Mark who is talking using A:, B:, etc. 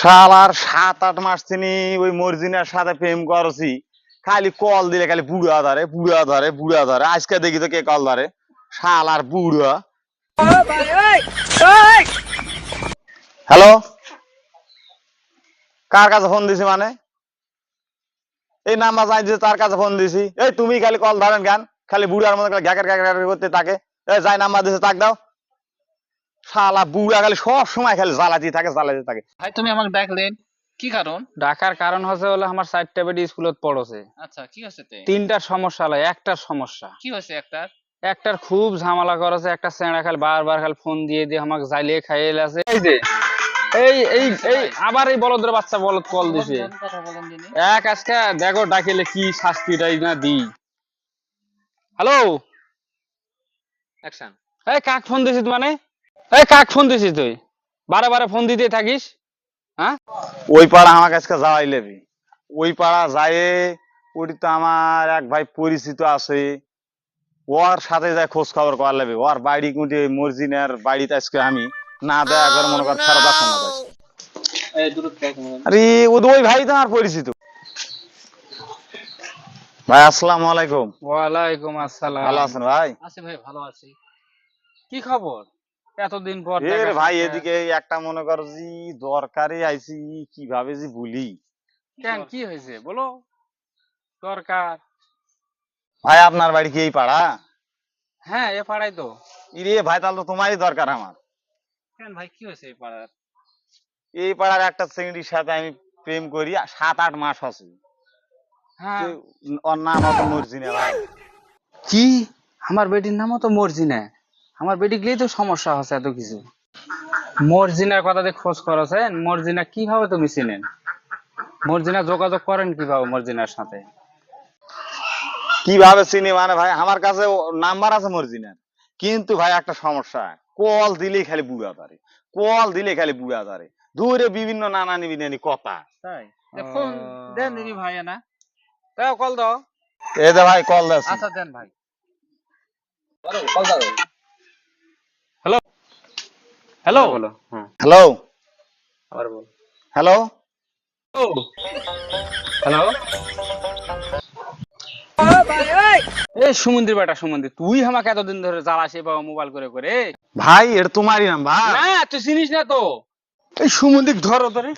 A: শালার সাত, আট মাস তিনি ওই মর্জিনার সাথে প্রেম করছি। খালি কল দিলে খালি বুড়া ধরে বুড়া ধরে বুড়া ধরে। আজকে দেখি তো কে কল ধরে। শালার বুড়া। হ্যালো? কার কাছে ফোন দিছি মানে? এই নাম্বার জানি দিছে তার কাছে ফোন দিছি। এই তুমি খালি কল ধরেন গান খালি বুড়ার মতো গ্যাকের গ্যাকের করতে তাকে এই যাই নাম্বার দিছে, তাক দাও। শালা বুড়া খালি সব সময় খালি জ্বালাতি থাকে জ্বালাতি থাকে।
B: ভাই তুমি আমাকে ডাকলেন কি কারণ?
C: ডাকার কারণ হচ্ছে হলো আমার চারটা বেডি স্কুলত পড়ছে।
B: আচ্ছা কি হচ্ছে তে?
C: তিনটার সমস্যা হলো একটার সমস্যা।
B: কি হচ্ছে একটার?
C: একটার খুব ঝামেলা করেছে একটা চেঁড়া খালি বারবার খালি ফোন দিয়ে দিয়ে আমাকে জ্বালিয়ে খাইয়ে আছে এই যে এই এই এই আবার এই বলদের বাচ্চা বলদ কল দিছে।
B: কথা বলেন দিনি।
C: এক আজকে দেখো ডাকিলে কি শাস্তিটাই না দি হ্যালো?
B: অ্যাকশন
C: এই কাক ফোন দিছিস মানে? এই কাক ফোন দিছিস তুই? বারে বারে ফোন দিতে থাকিস হ্যাঁ?
A: ওই পাড়া আমার কাছে যাওয়াই লেবি। ওই পাড়া যায় ওটি তো আমার এক ভাই পরিচিত আছে। ওর সাথে যায় খোঁজ খবর করা লাগবে ওর বাড়ি কুটি মর্জিনার বাড়িতে আজকে আমি। না দেয়া করে মনে কর ফেরত আসা না আরে ও তো ওই ভাই তো আমার পরিচিত। ভাই আসসালামু আলাইকুম।
C: ওয়ালাইকুম আসসালাম।
A: ভালো আছেন ভাই?
B: আছে ভাই ভালো আছি।
C: কি খবর? এতদিন পর
A: এ
C: দেখা
A: রে ভাই এদিকে একটা মনে কর জি দরকারে আইছি কীভাবে যে বলি
C: কেন কি হয়েছে? বলো। দরকার।
A: ভাই আপনার বাড়ি কি এই পাড়া?
C: হ্যাঁ এ পাড়াই তো।
A: ইরে ভাই তাহলে তো তোমারই দরকার আমার।
B: কেন ভাই কি হয়েছে এই পাড়ার?
A: এই পাড়ার একটা চিংড়ির সাথে আমি প্রেম করি সাত আট মাস আছে।
C: হ্যাঁ।
A: ওর নাম হতো মর্জিনা ভাই।
C: কি? আমার বেটির নামও তো মর্জিনা। আমার বেটি গেলেই তো সমস্যা হচ্ছে এত কিছু। মর্জিনার কথা দিয়ে খোঁজ করেছেন মর্জিনা কীভাবে তুমি চিনেন? মর্জিনা যোগাযোগ করেন কীভাবে মর্জিনার সাথে?
A: কীভাবে চিনি? মানে ভাই আমার কাছে নাম্বার আছে মর্জিনার। কিন্তু ভাই একটা সমস্যা। কল দিলেই খালি বুড়া ধরে। কল দিলে খালি বুড়া ধরে। দূরে বিভিন্ন নানানি বিনানি কথা।
B: তাই? ফোন দেন দিনি ভাই না।
C: দাও কল দাও।
A: এই যে ভাই কল দিচ্ছি
B: আচ্ছা দেন ভাই।
C: হ্যালো বলো হ্যাঁ
A: হ্যালো
C: আবার বল।
A: হ্যালো
C: হ্যালো এই সুমন্দির বেটা সুমন্দির তুই আমাকে এতদিন ধরে জ্বালাসি বাবা মোবাইল করে করে
A: ভাই এটা তোমারই নাম ভাই।
C: না তুই চিনিস না তো?
A: এই সুমন্দির ধরো ধরে।